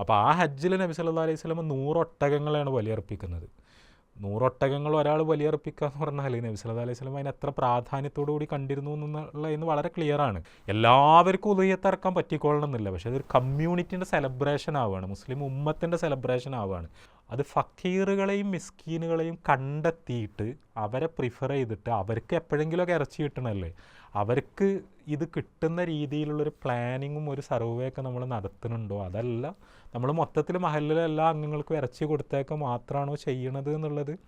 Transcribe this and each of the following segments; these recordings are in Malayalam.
അപ്പോൾ ആ ഹജ്ജിൽ നബി സല്ലാ അലൈഹി സ്വലമ നൂറൊട്ടകങ്ങളെയാണ് ബലിയർപ്പിക്കുന്നത്. നൂറൊട്ടകങ്ങൾ ഒരാൾ ബലിയർപ്പിക്കുക എന്ന് പറഞ്ഞാൽ നബി സല്ലാ അലൈഹി സ്വലം അതിന് എത്ര പ്രാധാന്യത്തോടു കൂടി കണ്ടിരുന്നു എന്നുള്ളതിന് വളരെ ക്ലിയർ ആണ്. എല്ലാവർക്കും ഉദയത്തിറക്കാൻ പറ്റിക്കൊള്ളണം എന്നില്ല. പക്ഷേ അതൊരു കമ്മ്യൂണിറ്റിന്റെ സെലിബ്രേഷൻ ആവുകയാണ്. മുസ്ലിം ഉമ്മത്തിന്റെ സെലിബ്രേഷൻ ആവുകയാണ്. അത് ഫക്കീറുകളെയും മിസ്കീനുകളെയും കണ്ടെത്തിയിട്ട് അവരെ പ്രിഫർ ചെയ്തിട്ട് അവർക്ക് എപ്പോഴെങ്കിലുമൊക്കെ ഇറച്ചി കിട്ടണമല്ലേ അവർക്ക് ഇത് കിട്ടുന്ന രീതിയിലുള്ളൊരു പ്ലാനിങ്ങും ഒരു സർവേ ഒക്കെ നമ്മൾ നടത്തുന്നുണ്ടോ? അതല്ല നമ്മൾ മൊത്തത്തിൽ മഹലിലെ എല്ലാ അംഗങ്ങൾക്കും ഇറച്ചി കൊടുത്തേക്ക് മാത്രമാണോ ചെയ്യണത് എന്നുള്ളത്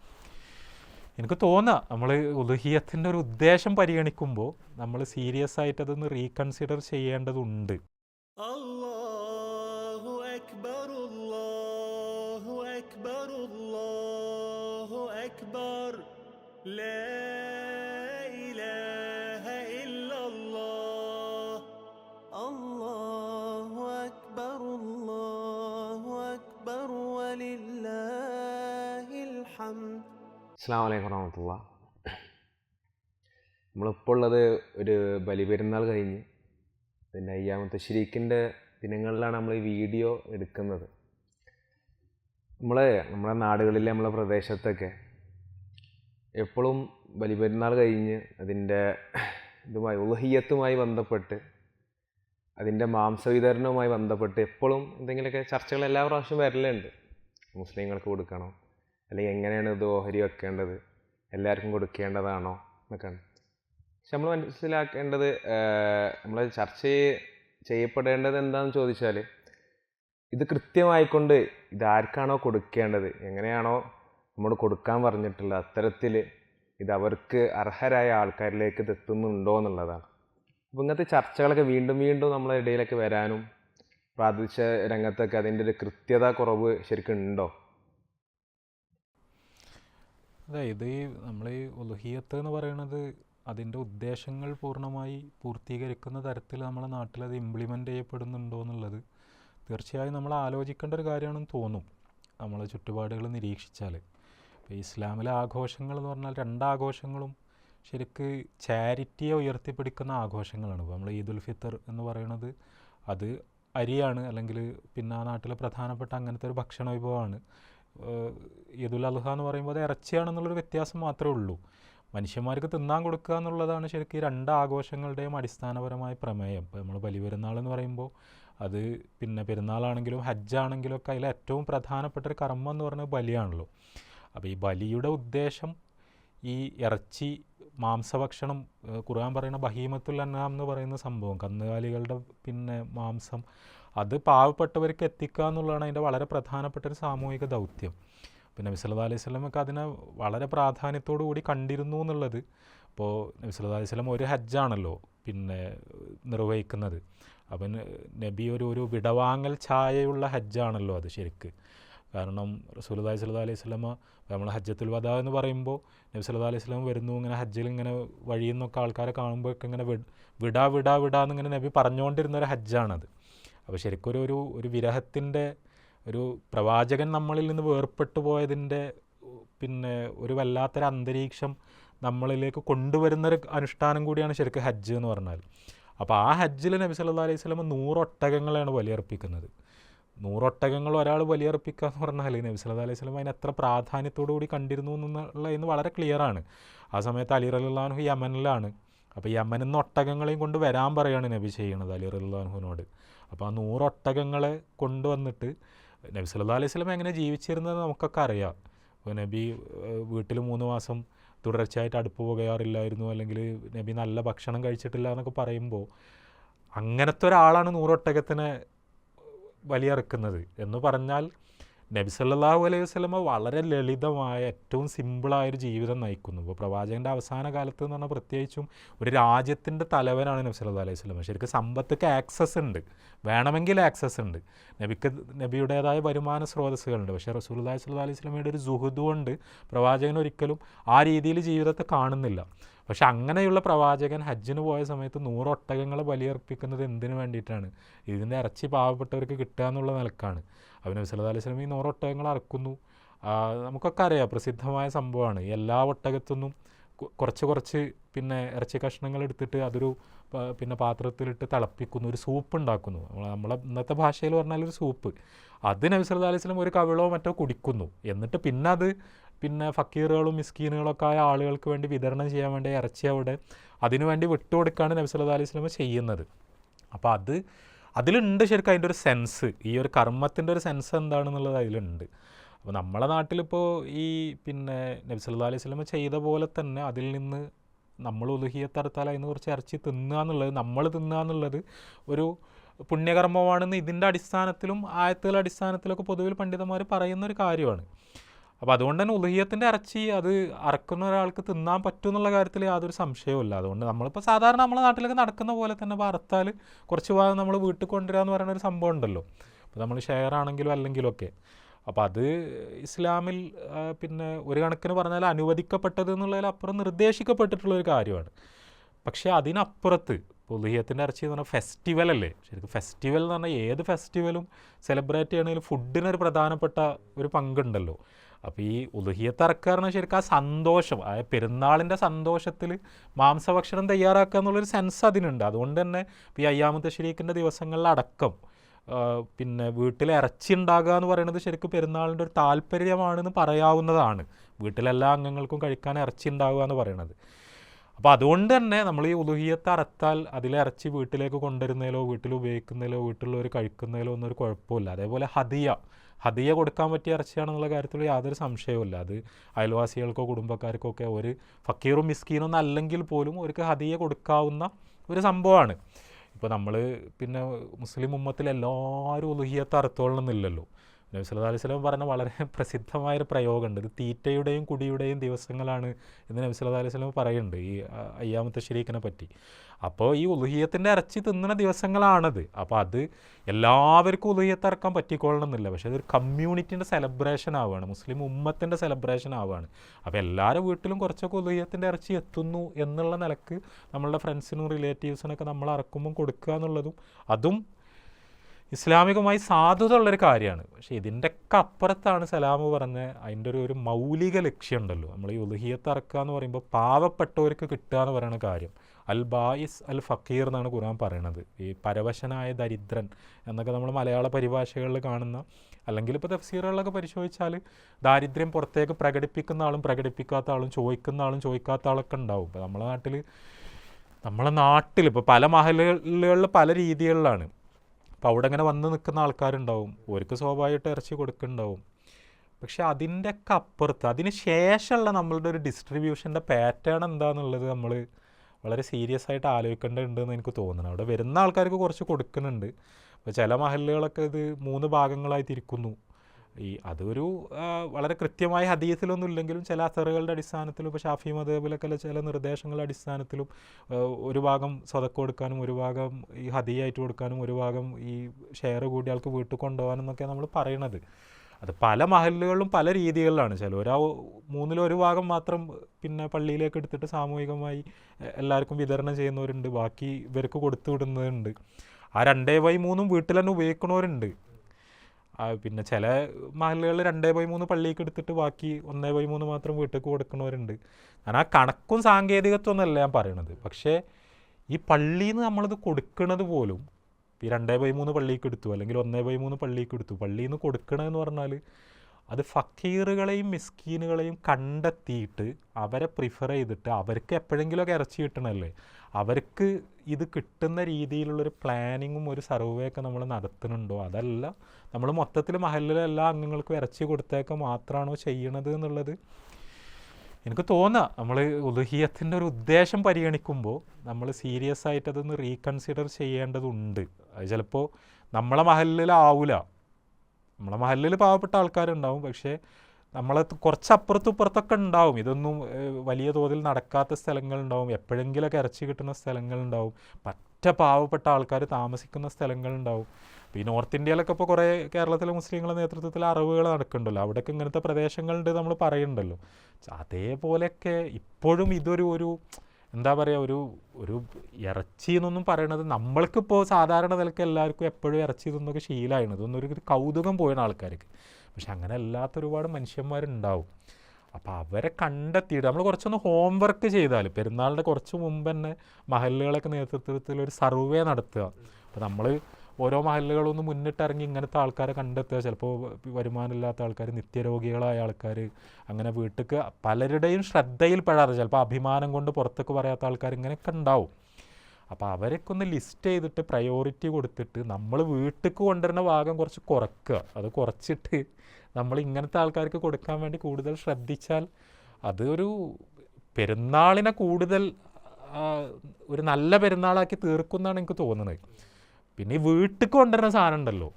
എനിക്ക് തോന്നുക നമ്മൾ ഉലുഹിയത്തിന്റെ ഒരു ഉദ്ദേശം പരിഗണിക്കുമ്പോൾ നമ്മൾ സീരിയസ് ആയിട്ട് അതൊന്ന് റീകൺസിഡർ ചെയ്യേണ്ടതുണ്ട്. അക്ബർ. ലാ അസ്സാം വലൈക്കും വറഹമത്തുള്ള നമ്മളിപ്പോൾ ഉള്ളത് ഒരു ബലിപെരുന്നാൾ കഴിഞ്ഞ് പിന്നെ അയ്യാമത്തെ ശരിക്കിന്റെ ദിനങ്ങളിലാണ് നമ്മൾ ഈ വീഡിയോ എടുക്കുന്നത്. നമ്മൾ നമ്മുടെ നാടുകളിലെ നമ്മളെ പ്രദേശത്തൊക്കെ എപ്പോഴും ബലിപെരുന്നാൾ കഴിഞ്ഞ് അതിന്റെ ഇതുമായി ഉലഹിയത്തുമായി ബന്ധപ്പെട്ട് അതിന്റെ മാംസവിതരണവുമായി ബന്ധപ്പെട്ട് എപ്പോഴും എന്തെങ്കിലുമൊക്കെ ചർച്ചകൾ എല്ലാ പ്രാവശ്യവും വരലുണ്ട്. മുസ്ലിങ്ങൾക്ക് കൊടുക്കണം അല്ലെങ്കിൽ എങ്ങനെയാണ് ഇത് ഓഹരി വെക്കേണ്ടത്? എല്ലാവർക്കും കൊടുക്കേണ്ടതാണോ? എന്നൊക്കെയാണ്. പക്ഷെ നമ്മൾ മനസ്സിലാക്കേണ്ടത് നമ്മൾ ചർച്ച ചെയ്യപ്പെടേണ്ടത് എന്താണെന്ന് ചോദിച്ചാൽ ഇത് കൃത്യമായിക്കൊണ്ട് ഇത് ആർക്കാണോ കൊടുക്കേണ്ടത്? എങ്ങനെയാണോ നമ്മൾ കൊടുക്കാൻ പറഞ്ഞിട്ടുള്ളത്? അത്തരത്തിൽ ഇത് അവർക്ക് അർഹരായ ആൾക്കാരിലേക്ക് ഇത് എത്തുന്നുണ്ടോ എന്നുള്ളതാണ്. അപ്പോൾ ഇങ്ങനത്തെ ചർച്ചകളൊക്കെ വീണ്ടും വീണ്ടും നമ്മളെ ഇടയിലൊക്കെ വരാനും പ്രാദേശിക രംഗത്തൊക്കെ അതിന്റെ ഒരു കൃത്യത കുറവ് ശരിക്കും ഉണ്ടോ? അതെ ഇത് നമ്മൾ ഈ ഉലുഹിയത്ത് എന്ന് പറയുന്നത് അതിന്റെ ഉദ്ദേശങ്ങൾ പൂർണമായി പൂർത്തീകരിക്കുന്ന തരത്തിൽ നമ്മുടെ നാട്ടിൽ അത് ഇംപ്ലിമെന്റ് ചെയ്യപ്പെടുന്നുണ്ടോ എന്നുള്ളത് തീർച്ചയായും നമ്മൾ ആലോചിക്കേണ്ട ഒരു കാര്യമാണെന്ന് തോന്നും. നമ്മളെ ചുറ്റുപാടുകൾ നിരീക്ഷിച്ചാൽ. ഇപ്പോൾ ഇസ്ലാമിലെ ആഘോഷങ്ങൾ എന്ന് പറഞ്ഞാൽ രണ്ടാഘോഷങ്ങളും ശരിക്ക് ചാരിറ്റിയെ ഉയർത്തിപ്പിടിക്കുന്ന ആഘോഷങ്ങളാണ്. ഇപ്പോൾ നമ്മൾ ഈദുൽ ഫിത്തർ എന്ന് പറയുന്നത് അത് അരിയാണ് അല്ലെങ്കിൽ പിന്നെ ആ നാട്ടിലെ പ്രധാനപ്പെട്ട അങ്ങനത്തെ ഒരു ഭക്ഷണ വിഭവമാണ് ഏഹ് ഈദുൽ അദ്ഹ എന്ന് പറയുമ്പോൾ അത് ഇറച്ചിയാണെന്നുള്ളൊരു വ്യത്യാസം മാത്രമേ ഉള്ളൂ. മനുഷ്യന്മാർക്ക് തിന്നാൻ കൊടുക്കുക എന്നുള്ളതാണ് ശരിക്കും രണ്ട് ആഘോഷങ്ങളുടെയും അടിസ്ഥാനപരമായ പ്രമേയം. ഇപ്പോൾ നമ്മൾ ബലിപെരുന്നാൾ എന്ന് പറയുമ്പോൾ അത് പിന്നെ പെരുന്നാളാണെങ്കിലും ഹജ്ജാണെങ്കിലും ഒക്കെ അതിലെ ഏറ്റവും പ്രധാനപ്പെട്ട ഒരു കർമ്മം എന്ന് പറയുന്നത് ബലിയാണല്ലോ. അപ്പോൾ ഈ ബലിയുടെ ഉദ്ദേശം ഈ ഇറച്ചി മാംസഭക്ഷണം ഖുർആൻ പറയുന്ന ബഹീമത്തുൽ അന്നാം എന്ന് പറയുന്ന സംഭവം കന്നുകാലികളുടെ പിന്നെ മാംസം അത് പാവപ്പെട്ടവർക്ക് എത്തിക്കുക എന്നുള്ളതാണ് അതിന്റെ വളരെ പ്രധാനപ്പെട്ട ഒരു സാമൂഹിക ദൗത്യം. പിന്നെ നബിസ്വല്ലാ അലൈഹി സ്വലമൊക്കെ അതിനെ വളരെ പ്രാധാന്യത്തോടു കൂടി കണ്ടിരുന്നു എന്നുള്ളത്. ഇപ്പോൾ നബിസ്വല്ലാ അലൈഹി സ്വലം ഒരു ഹജ്ജാണല്ലോ പിന്നെ നിർവഹിക്കുന്നത്. അപ്പം നബി ഒരു ഒരു വിടവാങ്ങൽ ഛായയുള്ള ഹജ്ജാണല്ലോ അത് ശരിക്ക്. കാരണം റസൂലുള്ളാഹി സല്ലാ അലൈഹി സ്വലമ നമ്മൾ ഹജ്ജത്തുൽ വദാ എന്ന് പറയുമ്പോൾ നബി സല്ലാ അലൈഹി സ്വലം വരുന്നു ഇങ്ങനെ ഹജ്ജിൽ ഇങ്ങനെ വഴിയിൽ നിന്നൊക്കെ ആൾക്കാരെ കാണുമ്പോഴൊക്കെ ഇങ്ങനെ വിട വിടാ വിടാ വിടാ എന്നിങ്ങനെ നബി പറഞ്ഞുകൊണ്ടിരുന്ന ഒരു ഹജ്ജാണത്. അപ്പോൾ ശരിക്കും ഒരു ഒരു വിരഹത്തിന്റെ ഒരു പ്രവാചകൻ നമ്മളിൽ നിന്ന് വേർപ്പെട്ടു പോയതിന്റെ പിന്നെ ഒരു വല്ലാത്തൊരു അന്തരീക്ഷം നമ്മളിലേക്ക് കൊണ്ടുവരുന്നൊരു അനുഷ്ഠാനം കൂടിയാണ് ശരിക്കും ഹജ്ജ് എന്ന് പറഞ്ഞാൽ. അപ്പോൾ ആ ഹജ്ജിൽ നബി സല്ലാ അലൈഹി സ്വലമ നൂറൊട്ടകങ്ങളെയാണ് ബലിയർപ്പിക്കുന്നത് നൂറൊട്ടകങ്ങൾ ഒരാൾ ബലിയർപ്പിക്കുക എന്ന് പറഞ്ഞാൽ നബി സല്ലാ അലൈഹി സ്വലം അതിന് എത്ര പ്രാധാന്യത്തോടു കൂടി കണ്ടിരുന്നു ഇന്ന് വളരെ ക്ലിയറാണ് ആ സമയത്ത് അലി റലിള്ളാഹു യമനിലാണ്. അപ്പോൾ യമനിൽ നിന്ന് ഒട്ടകങ്ങളെയും കൊണ്ട് വരാൻ പറയുകയാണ് നബി ചെയ്യണത് അലി റലിള്ളാഹുവിനോട് അപ്പോൾ ആ നൂറൊട്ടകങ്ങളെ കൊണ്ടുവന്നിട്ട് നബി സല്ലല്ലാഹു അലൈഹി സ്വലം എങ്ങനെ ജീവിച്ചിരുന്നത് നമുക്കൊക്കെ അറിയാം. അപ്പോൾ നബി വീട്ടിൽ മൂന്ന് മാസം തുടർച്ചയായിട്ട് അടുപ്പ് പുകയാറില്ലായിരുന്നു അല്ലെങ്കിൽ നബി നല്ല ഭക്ഷണം കഴിച്ചിട്ടില്ല എന്നൊക്കെ പറയുമ്പോൾ അങ്ങനത്തെ ഒരാളാണ് നൂറൊട്ടകത്തിനെ ബലിയറുക്കുന്നത് എന്ന് പറഞ്ഞാൽ നബി സല്ലല്ലാഹു അലൈഹി വസ്ലമ വളരെ ലളിതമായ ഏറ്റവും സിമ്പിളായൊരു ജീവിതം നയിക്കുന്നു. ഇപ്പോൾ പ്രവാചകന്റെ അവസാന കാലത്ത് എന്ന് പറഞ്ഞാൽ പ്രത്യേകിച്ചും ഒരു രാജ്യത്തിന്റെ തലവനാണ് നബി സല്ലല്ലാഹു അലൈഹി വസല്ലമ. ശരിക്കും സമ്പത്തൊക്കെ ആക്സസ് ഉണ്ട്. വേണമെങ്കിൽ ആക്സസ് ഉണ്ട്. നബിക്ക് നബിയുടേതായ വരുമാന സ്രോതസ്സുകളുണ്ട്. പക്ഷേ റസൂലുള്ളാഹി സ്വല്ലാ അലൈഹി വസല്ലമയുടെ ഒരു സുഹൃദ് കൊണ്ട് പ്രവാചകൻ ഒരിക്കലും ആ രീതിയിൽ ജീവിതത്തെ കാണുന്നില്ല. പക്ഷെ അങ്ങനെയുള്ള പ്രവാചകൻ ഹജ്ജിന് പോയ സമയത്ത് നൂറ് ഒട്ടകങ്ങളെ ബലിയർപ്പിക്കുന്നത് എന്തിനു വേണ്ടിയിട്ടാണ്? ഇതിന്റെ ഇറച്ചി പാവപ്പെട്ടവർക്ക് കിട്ടുക എന്നുള്ള നിലക്കാണ്. അപ്പോൾ നബി സല്ലല്ലാഹു അലൈഹി വസല്ലം ഈ നൂറ് ഒട്ടകങ്ങൾ അറക്കുന്നു നമുക്കൊക്കെ അറിയാം പ്രസിദ്ധമായ സംഭവമാണ്. എല്ലാ ഒട്ടകത്തുനിന്നും കുറച്ച് കുറച്ച് പിന്നെ ഇറച്ചി കഷ്ണങ്ങൾ എടുത്തിട്ട് അതൊരു പിന്നെ പാത്രത്തിലിട്ട് തിളപ്പിക്കുന്നു. ഒരു സൂപ്പ് ഉണ്ടാക്കുന്നു. നമ്മളെ ഇന്നത്തെ ഭാഷയിൽ പറഞ്ഞാൽ ഒരു സൂപ്പ്. അത് നബി സല്ലല്ലാഹു അലൈഹി വസല്ലം ഒരു കവിളോ മറ്റോ കുടിക്കുന്നു. എന്നിട്ട് പിന്നെ അത് പിന്നെ ഫക്കീറുകളും മിസ്കീനുകളൊക്കെ ആയ ആളുകൾക്ക് വേണ്ടി വിതരണം ചെയ്യാൻ വേണ്ടി ഇറച്ചി അവിടെ അതിനുവേണ്ടി വിട്ടുകൊടുക്കുകയാണ് നബി സല്ലല്ലാഹു അലൈഹി വസല്ലം ചെയ്യുന്നത്. അപ്പോൾ അത് അതിലുണ്ട് ശരിക്കും അതിന്റെ ഒരു സെൻസ്. ഈ ഒരു കർമ്മത്തിന്റെ ഒരു സെൻസ് എന്താണെന്നുള്ളത് അതിലുണ്ട്. അപ്പോൾ നമ്മളെ നാട്ടിലിപ്പോൾ ഈ പിന്നെ നബ്സല്ലാ അലൈഹി സ്വലമ ചെയ്ത പോലെ തന്നെ അതിൽ നിന്ന് നമ്മൾ ഉലുഹിയത്തറുത്താൽ അതിന് കുറച്ച് ഇറച്ചി തിന്നുക എന്നുള്ളത് നമ്മൾ തിന്നുക എന്നുള്ളത് ഒരു പുണ്യകർമ്മമാണെന്ന് ഇതിന്റെ അടിസ്ഥാനത്തിലും ആയത്തുകളുടെ അടിസ്ഥാനത്തിലൊക്കെ പൊതുവിൽ പണ്ഡിതന്മാർ പറയുന്ന ഒരു കാര്യമാണ്. അപ്പോൾ അതുകൊണ്ട് തന്നെ ഉലഹിയത്തിന്റെ ഇറച്ചി അത് അറക്കുന്ന ഒരാൾക്ക് തിന്നാൻ പറ്റും എന്നുള്ള കാര്യത്തിൽ യാതൊരു സംശയവുമില്ല അതുകൊണ്ട് നമ്മളിപ്പോൾ സാധാരണ നമ്മുടെ നാട്ടിലൊക്കെ നടക്കുന്ന പോലെ തന്നെ ഇപ്പോൾ അറുത്താൽ കുറച്ച് ഭാഗം നമ്മൾ വീട്ടിൽ കൊണ്ടുവരിക എന്ന് പറയുന്ന ഒരു സംഭവം ഉണ്ടല്ലോ. അപ്പോൾ നമ്മൾ ഷെയർ ആണെങ്കിലും അല്ലെങ്കിലും ഒക്കെ. അപ്പോൾ അത് ഇസ്ലാമിൽ പിന്നെ ഒരു കണക്കിന് പറഞ്ഞാൽ അനുവദിക്കപ്പെട്ടത് എന്നുള്ളതിലപ്പുറം നിർദ്ദേശിക്കപ്പെട്ടിട്ടുള്ള ഒരു കാര്യമാണ്. പക്ഷേ അതിനപ്പുറത്ത് പുലിഹത്തിന്റെ ഇറച്ചി എന്ന് പറഞ്ഞാൽ ഫെസ്റ്റിവൽ അല്ലേ? ശരിക്കും ഫെസ്റ്റിവൽ എന്ന് പറഞ്ഞാൽ ഏത് ഫെസ്റ്റിവലും സെലിബ്രേറ്റ് ചെയ്യണമെങ്കിൽ ഫുഡിനൊരു പ്രധാനപ്പെട്ട ഒരു പങ്കുണ്ടല്ലോ. അപ്പോൾ ഈ ഉലുഹിയത്ത് ഇറക്കുക പറഞ്ഞാൽ ശരിക്കും ആ സന്തോഷം ആ പെരുന്നാളിന്റെ സന്തോഷത്തിൽ മാംസഭക്ഷണം തയ്യാറാക്കുക എന്നുള്ളൊരു സെൻസ് അതിനുണ്ട്. അതുകൊണ്ട് തന്നെ ഇപ്പോൾ ഈ അയ്യാമത്തെ ശരീക്കിന്റെ ദിവസങ്ങളിലടക്കം പിന്നെ വീട്ടിൽ ഇറച്ചി ഉണ്ടാകുക എന്ന് പറയുന്നത് ശരിക്കും പെരുന്നാളിന്റെ ഒരു താല്പര്യമാണെന്ന് പറയാവുന്നതാണ്. വീട്ടിലെല്ലാ അംഗങ്ങൾക്കും കഴിക്കാൻ ഇറച്ചി ഉണ്ടാകുക എന്ന് പറയുന്നത് അപ്പോൾ അതുകൊണ്ട് തന്നെ നമ്മൾ ഈ ഉലുഹിയത്ത് അറത്താൽ അതിലെ ഇറച്ചി വീട്ടിലേക്ക് കൊണ്ടുവരുന്നതിലോ വീട്ടിൽ ഉപയോഗിക്കുന്നതിലോ വീട്ടിലുള്ളവർ കഴിക്കുന്നതിലോ ഒന്നും ഒരു കുഴപ്പമില്ല. അതേപോലെ ഹദിയ ഹദിയ കൊടുക്കാൻ പറ്റിയ ഇറച്ചിയാണെന്നുള്ള കാര്യത്തിൽ യാതൊരു സംശയവുമില്ല അത് അയൽവാസികൾക്കോ കുടുംബക്കാർക്കോ ഒക്കെ ഒരു ഫക്കീറും മിസ്കീനും അല്ലെങ്കിൽ പോലും അവർക്ക് ഹദിയ കൊടുക്കാവുന്ന ഒരു സംഭവമാണ്. ഇപ്പോൾ നമ്മൾ പിന്നെ മുസ്ലിം ഉമ്മത്തിൽ എല്ലാവരും ഉലുഹിയത്ത് അറുത്തോളണമെന്നില്ലല്ലോ നബി സല്ലല്ലാഹു അലൈഹി വസല്ലം പറഞ്ഞ വളരെ പ്രസിദ്ധമായൊരു പ്രയോഗമുണ്ട്. ഇത് തീറ്റയുടെയും കുടിയുടെയും ദിവസങ്ങളാണ് എന്ന് നബി അലൈഹി വസല്ലം പറയുന്നുണ്ട് ഈ അയ്യാമത്തെ ശരീക്കിനെ പറ്റി. അപ്പോൾ ഈ ഉലുഹിയത്തിന്റെ ഇറച്ചി തിന്നുന്ന ദിവസങ്ങളാണത്. അപ്പോൾ അത് എല്ലാവർക്കും ഉലുഹിയത്ത് ഇറക്കാൻ പറ്റിക്കൊള്ളണമെന്നില്ല. പക്ഷേ അതൊരു കമ്മ്യൂണിറ്റിന്റെ സെലിബ്രേഷൻ ആവുകയാണ്. മുസ്ലിം ഉമ്മത്തിന്റെ സെലിബ്രേഷൻ ആവുകയാണ്. അപ്പോൾ എല്ലാവരുടെ വീട്ടിലും കുറച്ചൊക്കെ ഉലുഹിയത്തിന്റെ ഇറച്ചി എത്തുന്നു എന്നുള്ള നിലയ്ക്ക് നമ്മളുടെ ഫ്രണ്ട്സിനും റിലേറ്റീവ്സിനൊക്കെ നമ്മൾ ഇറക്കുമ്പം കൊടുക്കുക എന്നുള്ളതും അതും ഇസ്ലാമികമായി സാധുത ഉള്ളൊരു കാര്യമാണ്. പക്ഷേ ഇതിന്റെയൊക്കെ അപ്പുറത്താണ് സലാമ് പറഞ്ഞ അതിന്റെ ഒരു ഒരു മൗലിക ലക്ഷ്യമുണ്ടല്ലോ നമ്മൾ ഈ ഉലുഹിയത്ത് ഇറക്കുക എന്ന് പറയുമ്പോൾ പാവപ്പെട്ടവർക്ക് കിട്ടുക എന്ന് പറയുന്ന കാര്യം. അൽ ബായിസ് അൽ ഫക്കീർ എന്നാണ് ഖുർആൻ പറയണത്. ഈ പരവശനായ ദരിദ്രൻ എന്നൊക്കെ നമ്മൾ മലയാള പരിഭാഷകളിൽ കാണുന്ന അല്ലെങ്കിൽ ഇപ്പോൾ തഫ്സീറുകളിലൊക്കെ പരിശോധിച്ചാൽ ദാരിദ്ര്യം പുറത്തേക്ക് പ്രകടിപ്പിക്കുന്ന ആളും പ്രകടിപ്പിക്കാത്ത ആളും ചോദിക്കുന്ന ആളും ചോദിക്കാത്ത ആളൊക്കെ ഉണ്ടാവും. ഇപ്പോൾ നമ്മളെ നാട്ടിൽ നമ്മളെ നാട്ടിൽ ഇപ്പോൾ പല മഹലുകളിൽ പല രീതികളിലാണ്. അപ്പോൾ അവിടെ ഇങ്ങനെ വന്ന് നിൽക്കുന്ന ആൾക്കാരുണ്ടാവും. അവർക്ക് സ്വാഭാവികമായിട്ട് ഇറച്ചി കൊടുക്കുന്നുണ്ടാവും. പക്ഷെ അതിന്റെയൊക്കെ അപ്പുറത്ത് അതിന് ശേഷമുള്ള നമ്മളുടെ ഒരു ഡിസ്ട്രിബ്യൂഷന്റെ പാറ്റേൺ എന്താണെന്നുള്ളത് നമ്മൾ വളരെ സീരിയസ് ആയിട്ട് ആലോചിക്കേണ്ടതുണ്ടെന്ന് എനിക്ക് തോന്നുന്നു. അവിടെ വരുന്ന ആൾക്കാർക്ക് കുറച്ച് കൊടുക്കുന്നുണ്ട്. അപ്പോൾ ചില മഹലുകളൊക്കെ ഇത് മൂന്ന് ഭാഗങ്ങളായി തിരിക്കുന്നു. ഈ അതൊരു വളരെ കൃത്യമായ ഹദീസിലൊന്നും ഇല്ലെങ്കിലും ചില അസറുകളുടെ അടിസ്ഥാനത്തിലും ഇപ്പോൾ ഷാഫി മതേബിലൊക്കെ ചില നിർദ്ദേശങ്ങളുടെ അടിസ്ഥാനത്തിലും ഒരു ഭാഗം സ്വതക്ക് കൊടുക്കാനും ഒരു ഭാഗം ഈ ഹദിയായിട്ട് കൊടുക്കാനും ഒരു ഭാഗം ഈ ഷെയർ കൂടി ആൾക്ക് വീട്ടിൽ കൊണ്ടുപോകാനും എന്നൊക്കെ നമ്മൾ പറയണത്. അത് പല മഹലുകളിലും പല രീതികളിലാണ്. ചിലർ ആ മൂന്നിലൊരു ഭാഗം മാത്രം പിന്നെ പള്ളിയിലേക്ക് എടുത്തിട്ട് സാമൂഹികമായി എല്ലാവർക്കും വിതരണം ചെയ്യുന്നവരുണ്ട്. ബാക്കി ഇവർക്ക് കൊടുത്തു വിടുന്നവരുണ്ട്. ആ രണ്ടേ ബൈ മൂന്നും വീട്ടിൽ തന്നെ ഉപയോഗിക്കുന്നവരുണ്ട് പിന്നെ ചില മഹലുകളിൽ രണ്ടേ ബൈ മൂന്ന് പള്ളിക്ക് എടുത്തിട്ട് ബാക്കി ഒന്നേ ബൈ മൂന്ന് മാത്രം വീട്ടിലേക്ക് കൊടുക്കുന്നവരുണ്ട് ഞാൻ ആ കണക്കും സാങ്കേതികത്വം എന്നല്ല ഞാൻ പറയണത്. പക്ഷേ ഈ പള്ളിയിൽ നിന്ന് നമ്മളിത് കൊടുക്കുന്നത് പോലും ഈ രണ്ടേ ബൈ മൂന്ന് പള്ളിക്ക് എടുത്തു അല്ലെങ്കിൽ ഒന്നേ ബൈ മൂന്ന് പള്ളിക്ക് എടുത്തു. പള്ളിയിൽ നിന്ന് കൊടുക്കണമെന്ന് പറഞ്ഞാൽ അത് ഫക്കീറുകളെയും മിസ്കീനുകളെയും കണ്ടെത്തിയിട്ട് അവരെ പ്രിഫർ ചെയ്തിട്ട് അവർക്ക് എപ്പോഴെങ്കിലുമൊക്കെ ഇറച്ചി കിട്ടണമല്ലേ അവർക്ക് ഇത് കിട്ടുന്ന രീതിയിലുള്ളൊരു പ്ലാനിങ്ങും ഒരു സർവേ ഒക്കെ നമ്മൾ നടത്തുന്നുണ്ടോ? അതല്ല നമ്മൾ മൊത്തത്തിൽ മഹലിലെ എല്ലാ അംഗങ്ങൾക്കും ഇറച്ചി കൊടുത്തേക്ക് മാത്രമാണോ ചെയ്യണത് എന്നുള്ളത് എനിക്ക് തോന്നുക നമ്മൾ ഉലുഹിയത്തിന്റെ ഒരു ഉദ്ദേശം പരിഗണിക്കുമ്പോൾ നമ്മൾ സീരിയസ് ആയിട്ട് അതൊന്ന് റീകൺസിഡർ ചെയ്യേണ്ടതുണ്ട്. അത് ചിലപ്പോൾ നമ്മളെ മഹലിലാവൂല. നമ്മളെ മഹലിൽ പാവപ്പെട്ട ആൾക്കാരുണ്ടാവും. പക്ഷേ നമ്മളെ കുറച്ചപ്പുറത്തും ഇപ്പുറത്തൊക്കെ ഉണ്ടാവും. ഇതൊന്നും വലിയ തോതിൽ നടക്കാത്ത സ്ഥലങ്ങളുണ്ടാവും. എപ്പോഴെങ്കിലൊക്കെ ഇറച്ചി കിട്ടുന്ന സ്ഥലങ്ങളുണ്ടാവും. പറ്റ പാവപ്പെട്ട ആൾക്കാർ താമസിക്കുന്ന സ്ഥലങ്ങളുണ്ടാവും. ഈ നോർത്ത് ഇന്ത്യയിലൊക്കെ ഇപ്പോൾ കുറേ കേരളത്തിലെ മുസ്ലിങ്ങളുടെ നേതൃത്വത്തിൽ അറിവുകൾ നടക്കുന്നുണ്ടല്ലോ. അവിടെയൊക്കെ ഇങ്ങനത്തെ പ്രദേശങ്ങളുണ്ട് നമ്മൾ പറയുന്നുണ്ടല്ലോ. അതേപോലെയൊക്കെ ഇപ്പോഴും ഇതൊരു ഒരു എന്താ പറയുക ഒരു ഒരു ഇറച്ചി എന്നൊന്നും പറയണത് നമ്മൾക്കിപ്പോൾ സാധാരണ നിലയ്ക്ക് എല്ലാവർക്കും എപ്പോഴും ഇറച്ചി ഇതൊന്നൊക്കെ ശീലമായിരുന്നു ഇതൊന്നും ഒരു കൗതുകം പോയാണ് ആൾക്കാർക്ക്. പക്ഷെ അങ്ങനെ അല്ലാത്ത ഒരുപാട് മനുഷ്യന്മാരുണ്ടാവും. അപ്പോൾ അവരെ കണ്ടെത്തിയിട്ട് നമ്മൾ കുറച്ചൊന്ന് ഹോംവർക്ക് ചെയ്താൽ പെരുന്നാളിന്റെ കുറച്ച് മുമ്പ് തന്നെ മഹലുകളൊക്കെ നേതൃത്വത്തിൽ ഒരു സർവേ നടത്തുക. അപ്പോൾ നമ്മൾ ഓരോ മഹലുകളൊന്ന് മുന്നിട്ടിറങ്ങി ഇങ്ങനത്തെ ആൾക്കാരെ കണ്ടെത്തുക. ചിലപ്പോൾ വരുമാനമില്ലാത്ത ആൾക്കാർ നിത്യരോഗികളായ ആൾക്കാർ അങ്ങനെ വീട്ടിലേക്ക് പലരുടെയും ശ്രദ്ധയിൽ പെടാതെ ചിലപ്പോൾ അഭിമാനം കൊണ്ട് പുറത്തേക്ക് പറയാത്ത ആൾക്കാർ ഇങ്ങനെയൊക്കെ ഉണ്ടാവും. അപ്പോൾ അവരൊക്കെ ഒന്ന് ലിസ്റ്റ് ചെയ്തിട്ട് പ്രയോറിറ്റി കൊടുത്തിട്ട് നമ്മൾ വീട്ടിലേക്ക് കൊണ്ടുവരുന്ന ഭാഗം കുറച്ച് കുറക്കുക. അത് കുറച്ചിട്ട് നമ്മൾ ഇങ്ങനത്തെ ആൾക്കാർക്ക് കൊടുക്കാൻ വേണ്ടി കൂടുതൽ ശ്രദ്ധിച്ചാൽ അതൊരു പെരുന്നാളിനെ കൂടുതൽ ഒരു നല്ല പെരുന്നാളാക്കി തീർക്കുമെന്നാണ് എനിക്ക് തോന്നുന്നത്. പിന്നെ ഈ വീട്ടിൽ കൊണ്ടുവരുന്ന സാധനം ഉണ്ടല്ലോ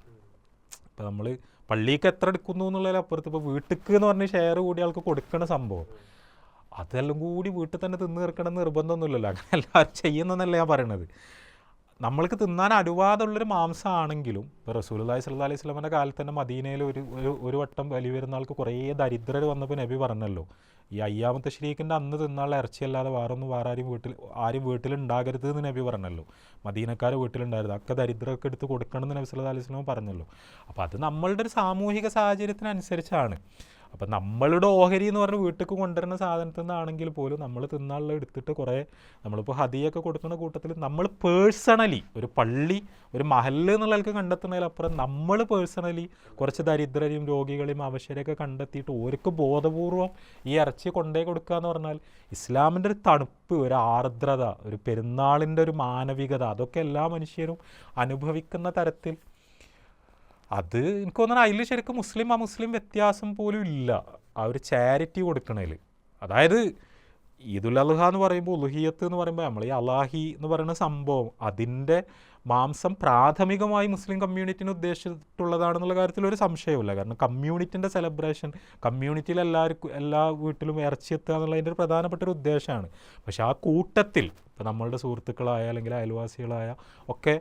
ഇപ്പം നമ്മൾ പള്ളിക്ക് എത്ര എടുക്കുന്നു എന്നുള്ളതിലപ്പുറത്ത് ഇപ്പോൾ വീട്ടിക്ക് എന്ന് പറഞ്ഞ് ഷെയർ കൂടി ആൾക്ക് കൊടുക്കുന്ന സംഭവം. അതെല്ലാം കൂടി വീട്ടിൽ തന്നെ തിന്ന് തീർക്കണം നിർബന്ധമൊന്നുമില്ലല്ലോ. അങ്ങനെ എല്ലാവരും ചെയ്യുന്നതെന്നല്ല ഞാൻ പറയണത്. നമ്മൾക്ക് തിന്നാൻ അനുവാദമുള്ളൊരു മാംസമാണെങ്കിലും ഇപ്പോൾ റസൂലി സല്ലാ അലൈഹി സ്വലമിന്റെ കാലത്ത് തന്നെ മദീനയിൽ ഒരു ഒരു വട്ടം വരുന്ന ആൾക്ക് കുറേ ദരിദ്രർ വന്നപ്പോൾ നബി പറഞ്ഞല്ലോ. ഈ അയ്യാമത്തെ ശരീക്കിന്റെ അന്ന് തിന്നാളെ ഇറച്ചിയല്ലാതെ വേറൊന്നും വേറെ ആരും വീട്ടിൽ ആരും വീട്ടിലുണ്ടാകരുത് എന്ന് നബി പറഞ്ഞല്ലോ. മദീനക്കാർ വീട്ടിലുണ്ടായിരുന്നു ഒക്കെ ദരിദ്രമൊക്കെ എടുത്ത് കൊടുക്കണമെന്ന് നബി സല്ലല്ലാഹി അലൈഹി സ്വലം പറഞ്ഞല്ലോ. അപ്പോൾ അത് നമ്മളുടെ ഒരു സാമൂഹിക സാഹചര്യത്തിനനുസരിച്ചാണ്. അപ്പം നമ്മളുടെ ഓഹരി എന്ന് പറഞ്ഞ് വീട്ടിലേക്ക് കൊണ്ടുവരുന്ന സാധനത്തിൽ നിന്നാണെങ്കിൽ പോലും നമ്മൾ തിന്നാനുള്ള എടുത്തിട്ട് കുറേ നമ്മളിപ്പോൾ ഹതിയൊക്കെ കൊടുക്കുന്ന കൂട്ടത്തിൽ നമ്മൾ പേഴ്സണലി ഒരു പള്ളി ഒരു മഹല്ല് എന്നുള്ളവർക്ക് കണ്ടെത്തുന്നതിലപ്പുറം നമ്മൾ പേഴ്സണലി കുറച്ച് ദരിദ്രരെയും രോഗികളെയും അവശരെയൊക്കെ കണ്ടെത്തിയിട്ട് ഓർക്ക് ബോധപൂർവം ഈ ഇറച്ചി കൊണ്ടേ കൊടുക്കുക എന്ന് പറഞ്ഞാൽ ഇസ്ലാമിന്റെ ഒരു തണുപ്പ് ഒരു ആർദ്രത ഒരു പെരുന്നാളിന്റെ ഒരു മാനവികത അതൊക്കെ എല്ലാ മനുഷ്യരും അനുഭവിക്കുന്ന തരത്തിൽ അത് എനിക്ക് തോന്നുന്നു അതിൽ ശരിക്കും മുസ്ലിം അമുസ്ലിം വ്യത്യാസം പോലും ഇല്ല. ആ ഒരു ചാരിറ്റി കൊടുക്കണതിൽ അതായത് ഈദുൽ അൽഹ എന്ന് പറയുമ്പോൾ ഉലുഹിയത്ത് എന്ന് പറയുമ്പോൾ നമ്മൾ ഈ അലാഹി എന്ന് പറയുന്ന സംഭവം അതിന്റെ മാംസം പ്രാഥമികമായി മുസ്ലിം കമ്മ്യൂണിറ്റിനെ ഉദ്ദേശിച്ചിട്ടുള്ളതാണെന്നുള്ള കാര്യത്തിൽ ഒരു സംശയമില്ല കാരണം കമ്മ്യൂണിറ്റിന്റെ സെലിബ്രേഷൻ കമ്മ്യൂണിറ്റിയിൽ എല്ലാവർക്കും എല്ലാ വീട്ടിലും ഇറച്ചി എത്തുക എന്നുള്ളതിന്റെ ഒരു പ്രധാനപ്പെട്ട ഒരു ഉദ്ദേശമാണ്. പക്ഷേ ആ കൂട്ടത്തിൽ ഇപ്പോൾ നമ്മളുടെ സുഹൃത്തുക്കളായ അല്ലെങ്കിൽ അയൽവാസികളായ ഒക്കെ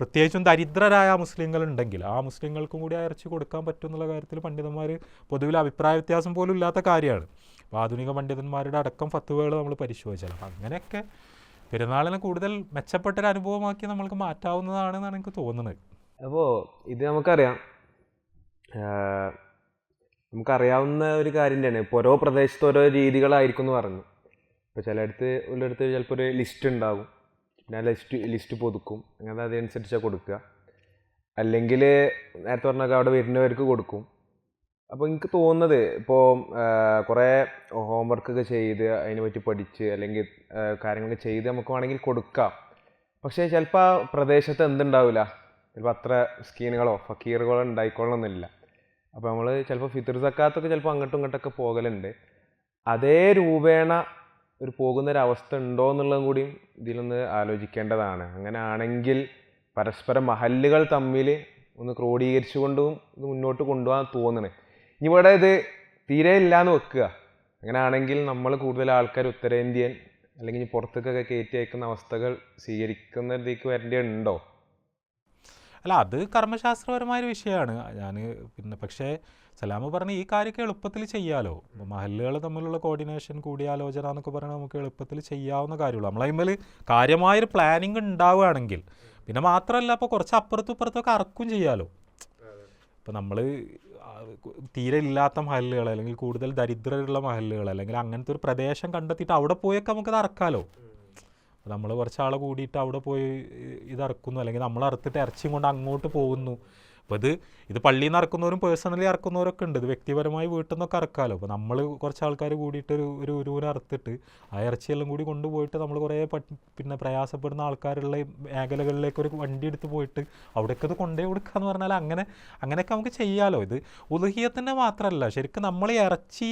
പ്രത്യേകിച്ചും ദരിദ്രരായ മുസ്ലിങ്ങളുണ്ടെങ്കിൽ ആ മുസ്ലിങ്ങൾക്കും കൂടി ഇറച്ചി കൊടുക്കാൻ പറ്റും എന്നുള്ള കാര്യത്തിൽ പണ്ഡിതന്മാർ പൊതുവിൽ അഭിപ്രായ വ്യത്യാസം പോലും ഇല്ലാത്ത കാര്യമാണ്. ആധുനിക പണ്ഡിതന്മാരുടെ അടക്കം ഫത്തുവകൾ നമ്മൾ പരിശോധിച്ചാൽ അങ്ങനെയൊക്കെ പെരുന്നാളിനെ കൂടുതൽ മെച്ചപ്പെട്ടൊരു അനുഭവമാക്കി നമ്മൾക്ക് മാറ്റാവുന്നതാണെന്നാണ് എനിക്ക് തോന്നുന്നത്. അപ്പോൾ ഇത് നമുക്കറിയാം. നമുക്കറിയാവുന്ന ഒരു കാര്യം തന്നെയാണ് ഇപ്പോൾ ഓരോ പ്രദേശത്ത് ഓരോ രീതികളായിരിക്കും എന്ന് പറഞ്ഞു. ഇപ്പോൾ ചിലയിടത്ത് ഉള്ളിടത്ത് ചിലപ്പോൾ ഒരു ലിസ്റ്റ് ഉണ്ടാകും പിന്നെ ലിസ്റ്റ് ലിസ്റ്റ് പുതുക്കും. അങ്ങനെ അതനുസരിച്ചാണ് കൊടുക്കുക. അല്ലെങ്കിൽ നേരത്തെ പറഞ്ഞാൽ അവിടെ വരുന്നവർക്ക് കൊടുക്കും. അപ്പോൾ എനിക്ക് തോന്നുന്നത് ഇപ്പോൾ കുറേ ഹോംവർക്കൊക്കെ ചെയ്ത് അതിനെ പറ്റി പഠിച്ച് അല്ലെങ്കിൽ കാര്യങ്ങളൊക്കെ ചെയ്ത് നമുക്ക് വേണമെങ്കിൽ കൊടുക്കാം. പക്ഷേ ചിലപ്പോൾ ആ പ്രദേശത്ത് എന്തുണ്ടാവില്ല ചിലപ്പോൾ അത്ര സ്കീനുകളോ ഫക്കീറുകളോ ഉണ്ടായിക്കൊള്ളണമെന്നില്ല. അപ്പോൾ നമ്മൾ ചിലപ്പോൾ ഫിത്തർ സക്കാത്തൊക്കെ ചിലപ്പോൾ അങ്ങോട്ടും ഇങ്ങോട്ടൊക്കെ പോകലുണ്ട്. അതേ രൂപേണ ഒരു പോകുന്ന ഒരു അവസ്ഥ ഉണ്ടോ എന്നുള്ളതും കൂടിയും ഇതിലൊന്ന് ആലോചിക്കേണ്ടതാണ്. അങ്ങനെ ആണെങ്കിൽ പരസ്പരം മഹല്ലുകൾ തമ്മിൽ ഒന്ന് ക്രോഡീകരിച്ചുകൊണ്ടും ഇത് മുന്നോട്ട് കൊണ്ടുപോകാൻ തോന്നണേ. ഇനി ഇവിടെ ഇത് തീരെ ഇല്ലാന്ന് വെക്കുക. അങ്ങനെ ആണെങ്കിൽ നമ്മൾ കൂടുതൽ ആൾക്കാർ ഉത്തരേന്ത്യൻ അല്ലെങ്കിൽ ഇനി പുറത്തേക്കൊക്കെ കയറ്റി അയക്കുന്ന അവസ്ഥകൾ സ്വീകരിക്കുന്ന സ്വീകരിക്കുന്നതിലേക്ക് വരേണ്ടതുണ്ടോ? അല്ല അത് കർമ്മശാസ്ത്രപരമായ ഒരു വിഷയമാണ്. ഞാൻ പിന്നെ പക്ഷേ സലാമ പറഞ്ഞ ഈ കാര്യമൊക്കെ എളുപ്പത്തിൽ ചെയ്യാലോ. മഹല്ലുകൾ തമ്മിലുള്ള കോർഡിനേഷൻ കൂടിയാലോചന എന്നൊക്കെ പറഞ്ഞാൽ നമുക്ക് എളുപ്പത്തിൽ ചെയ്യാവുന്ന കാര്യമുള്ളൂ. നമ്മളതിന്മേൽ കാര്യമായൊരു പ്ലാനിങ് ഉണ്ടാവുകയാണെങ്കിൽ പിന്നെ മാത്രമല്ല അപ്പോൾ കുറച്ച് അപ്പുറത്തും ഇപ്പുറത്തൊക്കെ അറക്കും ചെയ്യാലോ ഇപ്പം നമ്മൾ തീരെ ഇല്ലാത്ത മഹലുകൾ അല്ലെങ്കിൽ കൂടുതൽ ദരിദ്രരുള്ള മഹലുകൾ അല്ലെങ്കിൽ അങ്ങനത്തെ ഒരു പ്രദേശം കണ്ടെത്തിയിട്ട് അവിടെ പോയൊക്കെ നമുക്കത് അറക്കാലോ? നമ്മൾ കുറച്ച് ആളെ കൂടിയിട്ട് അവിടെ പോയി ഇത് ഇറക്കുന്നു അല്ലെങ്കിൽ നമ്മൾ അറുത്തിട്ട് ഇറച്ചിയും കൊണ്ട് അങ്ങോട്ട് പോകുന്നു. അപ്പോൾ ഇത് ഇത് പള്ളിയിൽ നിന്ന് ഇറക്കുന്നവരും പേഴ്സണലി ഇറക്കുന്നവരൊക്കെ ഉണ്ട്. ഇത് വ്യക്തിപരമായി വീട്ടിൽ നിന്നൊക്കെ ഇറക്കാമല്ലോ. അപ്പോൾ നമ്മൾ കുറച്ച് ആൾക്കാർ കൂടിയിട്ട് ഒരു ഒരു ഉരുവിനെ അറുത്തിട്ട് ആ ഇറച്ചിയെല്ലാം കൂടി കൊണ്ടുപോയിട്ട് നമ്മൾ കുറേ പിന്നെ പ്രയാസപ്പെടുന്ന ആൾക്കാരുള്ള മേഖലകളിലേക്ക് ഒരു വണ്ടി എടുത്ത് പോയിട്ട് അവിടേക്ക് ഇത് കൊണ്ടേ കൊടുക്കുക എന്ന് പറഞ്ഞാൽ അങ്ങനെ അങ്ങനെയൊക്കെ നമുക്ക് ചെയ്യാമല്ലോ ഇത് ഉദഹിയത്തിന്റെ മാത്രമല്ല. ശരിക്കും നമ്മൾ ഇറച്ചി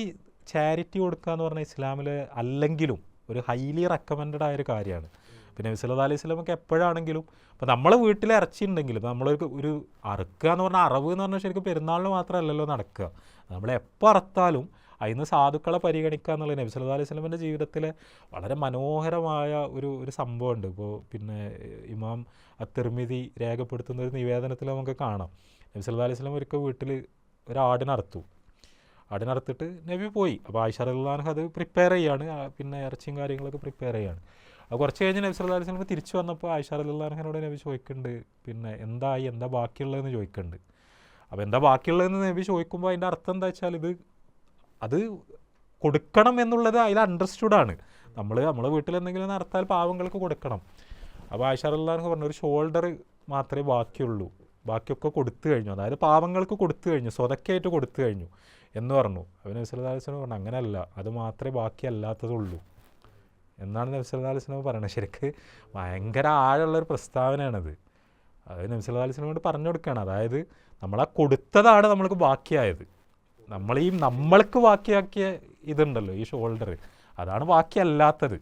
ചാരിറ്റി കൊടുക്കുക എന്ന് പറഞ്ഞാൽ ഇസ്ലാമിൽ അല്ലെങ്കിലും ഒരു ഹൈലി റെക്കമെൻഡഡ് ആയ ഒരു കാര്യമാണ്. പിന്നെ അലൈഹി സ്വലമൊക്കെ എപ്പോഴാണെങ്കിലും അപ്പോൾ നമ്മളെ വീട്ടിൽ ഇറച്ചി ഉണ്ടെങ്കിലും നമ്മളൊരു ഒരു അറുക്കുക എന്ന് പറഞ്ഞാൽ അറവ് എന്ന് പറഞ്ഞാൽ ശരിക്കും പെരുന്നാളിന് മാത്രമല്ലല്ലോ നടക്കുക. നമ്മൾ എപ്പോൾ അറുത്താലും അതിന് സാധുക്കളെ പരിഗണിക്കുക എന്നുള്ളത് നബി സല്ലല്ലാഹു അലൈഹി സ്വലമിന്റെ ജീവിതത്തിലെ വളരെ മനോഹരമായ ഒരു ഒരു സംഭവമുണ്ട്. ഇപ്പോൾ പിന്നെ ഇമാം അത്തിർമിതി രേഖപ്പെടുത്തുന്ന ഒരു നിവേദനത്തിൽ നമുക്ക് കാണാം. നബി സല്ലല്ലാഹു അലൈഹി സ്വലം ഒരിക്കൽ വീട്ടിൽ ഒരു ആടിനറുത്തു. ആടിനറുത്തിട്ട് നബി പോയി. അപ്പോൾ ആയിഷ റഹ്ലാൻ അത് പ്രിപ്പയർ ചെയ്യാണ് പിന്നെ ഇറച്ചിയും കാര്യങ്ങളൊക്കെ പ്രിപ്പയർ ചെയ്യാണ് കുറച്ച് കഴിഞ്ഞ് നബി സല്ലാ അലൈഹി സ്വലമ തിരിച്ചു വന്നപ്പോൾ ആയിഷ അല്ലാഹനോട് നബി ചോദിക്കുന്നുണ്ട് പിന്നെ എന്തായി എന്താ ബാക്കിയുള്ളതെന്ന് ചോദിക്കുന്നുണ്ട്. അപ്പോൾ എന്താ ബാക്കിയുള്ളതെന്ന് നബി ചോദിക്കുമ്പോൾ അതിന്റെ അർത്ഥം എന്താ വെച്ചാൽ ഇത് അത് കൊടുക്കണം എന്നുള്ളത് അതിൽ അണ്ടർസ്റ്റുഡാണ് നമ്മൾ നമ്മളെ വീട്ടിൽ എന്തെങ്കിലും നടത്താൽ പാവങ്ങൾക്ക് കൊടുക്കണം. അപ്പോൾ ആയിഷ റഹ്ലാൻ പറഞ്ഞു ഒരു ഷോൾഡർ മാത്രമേ ബാക്കിയുള്ളൂ. ബാക്കിയൊക്കെ കൊടുത്തു കഴിഞ്ഞു. അതായത് പാവങ്ങൾക്ക് കൊടുത്തു കഴിഞ്ഞു. സ്വതക്കായിട്ട് കൊടുത്തു കഴിഞ്ഞു എന്ന് പറഞ്ഞു. അവന് നബ്സലാസ്ലം പറഞ്ഞു അങ്ങനെയല്ല അത് മാത്രമേ ബാക്കി എന്നാണ് നബ്സലാസ്ലം പറയുന്നത് ശരിക്ക് ഭയങ്കര ആഴമുള്ളൊരു പ്രസ്താവനയാണത്. അത് നബ്സലാസ്ലമോട് പറഞ്ഞു കൊടുക്കുകയാണ്. അതായത് നമ്മളാ കൊടുത്തതാണ് നമ്മൾക്ക് ബാക്കിയായത്. നമ്മളീ നമ്മൾക്ക് ബാക്കിയാക്കിയ ഇതുണ്ടല്ലോ ഈ ഷോൾഡർ അതാണ് ബാക്കിയല്ലാത്തത്.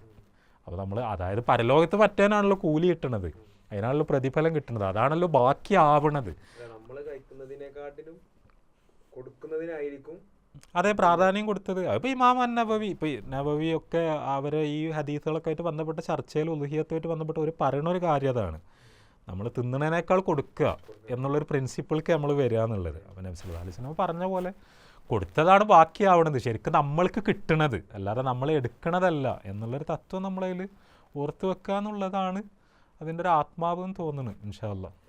അപ്പോൾ നമ്മൾ അതായത് പരലോകത്ത് പറ്റാനാണല്ലോ കൂലി കിട്ടണത്. അതിനാണല്ലോ പ്രതിഫലം കിട്ടുന്നത് അതാണല്ലോ ബാക്കിയാവണത്. നമ്മൾ കഴിക്കുന്നതിനെക്കാട്ടിലും കൊടുക്കുന്നതിനായിരിക്കും അതേ പ്രാധാന്യം കൊടുത്തത്. അപ്പോൾ ഇമാം അൻ നബവി ഇപ്പോൾ നബവി ഒക്കെ അവരെ ഈ ഹദീസുകളൊക്കെ ആയിട്ട് ബന്ധപ്പെട്ട ചർച്ചയിൽ ഉലുഹിയത്തുമായിട്ട് ബന്ധപ്പെട്ട് ഒരു പറയണ ഒരു കാര്യം അതാണ്. നമ്മൾ തിന്നണേനേക്കാൾ കൊടുക്കുക എന്നുള്ളൊരു പ്രിൻസിപ്പിൾക്ക് നമ്മൾ വരിക എന്നുള്ളത്. അപ്പോൾ നബ്സുൽ അലിസ്ലാം പറഞ്ഞ പോലെ കൊടുത്തതാണ് ബാക്കിയാവണത്. ശരിക്കും നമ്മൾക്ക് കിട്ടണത് അല്ലാതെ നമ്മൾ എടുക്കണതല്ല എന്നുള്ളൊരു തത്വം നമ്മളതിൽ ഓർത്ത് വെക്കുക എന്നുള്ളതാണ് അതിന്റെ ഒരു ആത്മാവെന്ന് തോന്നുന്നു ഇൻഷാല്ല